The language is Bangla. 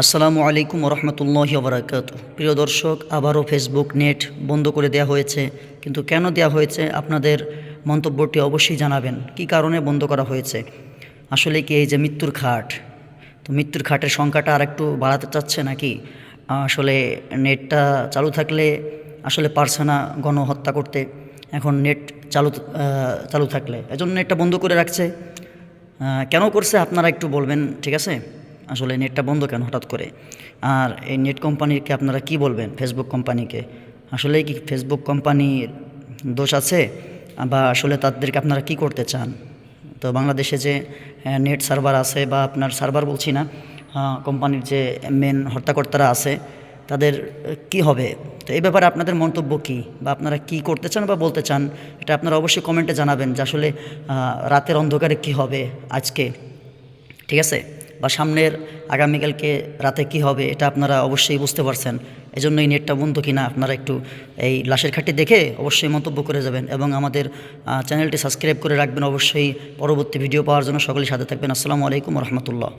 আসসালামু আলাইকুম রহমতুল্লাহ বারাকাত প্রিয় দর্শক, আবারও ফেসবুক নেট বন্ধ করে দেওয়া হয়েছে, কিন্তু কেন দেওয়া হয়েছে আপনাদের মন্তব্যটি অবশ্যই জানাবেন। কি কারণে বন্ধ করা হয়েছে? আসলে কি এই যে মৃত্যুর খাট? তো মৃত্যুর খাটের সংখ্যাটা আর একটু বাড়াতে চাচ্ছে নাকি? আসলে নেটটা চালু থাকলে আসলে পারছে না গণহত্যা করতে এখন নেট চালু চালু থাকলে। এজন্য নেটটা বন্ধ করে রাখছে। কেন করছে আপনারা একটু বলবেন, ঠিক আছে? আসলে নেটটা বন্ধ কেন হঠাৎ করে? আর এই নেট কোম্পানিকে আপনারা কি বলবেন ফেসবুক কোম্পানিকে? আসলে কি ফেসবুক কোম্পানির দোষ আছে? বা আসলে তাদেরকে আপনারা কি করতে চান? তো বাংলাদেশে যে নেট সার্ভার আছে বা আপনার সার্ভার বলছি না কোম্পানির যে মেন হর্তাকর্তারা আছে, তাদের কি হবে? তো এই ব্যাপারে আপনাদের মন্তব্য কি? বা আপনারা কি করতে চান বা বলতে চান? এটা আপনারা অবশ্যই কমেন্টে জানাবেন যে আসলে রাতের অন্ধকারে কি হবে আজকে? ঠিক আছে? বা সামনের আগামীকালকে রাতে কি হবে, এটা আপনারা অবশ্যই বুঝতে পারছেন। এই জন্য এই নেটটা বন্ধ কিনা আপনারা একটু এই লাশের খাটটি দেখে অবশ্যই মন্তব্য করে যাবেন এবং আমাদের চ্যানেলটি সাবস্ক্রাইব করে রাখবেন। অবশ্যই পরবর্তী ভিডিও পাওয়ার জন্য সকলেই সাথে থাকবেন। আসসালামু আলাইকুম রহমতুল্লাহ।